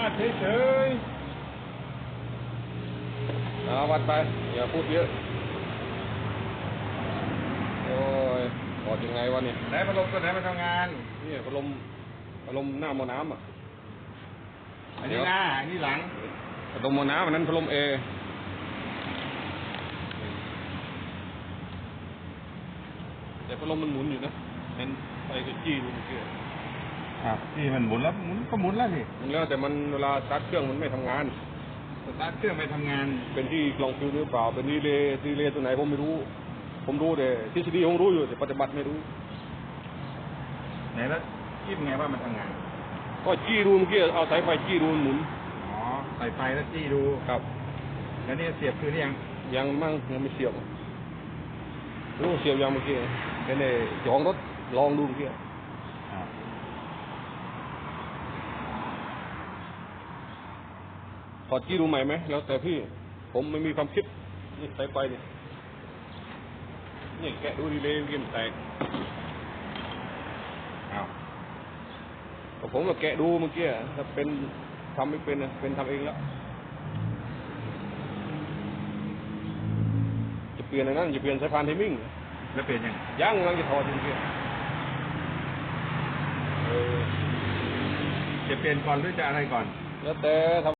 าดเฉยเอาวัดไป อย่าพูดเยอะ โอ้ยถอดยังไงวะเนี่ยๆไหนพัดลมตัวไหนมาทำงาน นี่พัดลมพัดลมหน้าหมอน้ำอะ อันนี้หน้า อันนี้หลังพัดลมหมอน้ำอันนั้นพัดลมเอแต่พัดลมมันหมุนอยู่นะเห็นไปก็จี้ดูเมื่อกี้ อะที่มันหมุนแล้วหมุนก็หมุนแล้วนี่หมุนแล้วแต่มันเวลาสตาร์ทเครื่องมันไม่ทำงาน สตาร์ทเครื่องไปทำงาน เป็นที่กล่องฟิวหรือเปล่า เป็นดีเลย์ดีเลย์ตัวไหนผมไม่รู้ ผมรู้แต่ทฤษฎีผมรู้อยู่แต่ปฏิบัติไม่รู้ ไหนแล้วคิดไงว่ามันทำงาน ก็จี้ดูเมื่อกี้เอาสายไฟจี้ดูมันหมุนอ๋อใส่ไฟแล้วจี้ดู ครับ แล้วนี่เสียบคือนี่ยังยังมั่งยังไม่เสียบรู้เสียบยังเมื่อกี้เป็นไอ้เจ้าของรถลองดูเมื่อกี้ อ่า ถอดจี้ดูใหม่ไหมแล้วแต่พี่ ผมไม่มีความคิดนี่สายไฟนี่นี่แกะดูดีเลยเมื่อกี้มันแตกอ้าวก็ผมก็แกะดูเมื่อกี้ถ้าเป็นทำไม่เป็นนะเป็นทำเองแล้วจะเปลี่ยนอะไรนั่นจะเปลี่ยนสายพานเทมิ่งแล้วเปลี่ยนยังยังกำลังจะถอดอยู่เมื่อกี้เออจะเปลี่ยนก่อนหรือจะอะไรก่อน แล้วแต่ทำ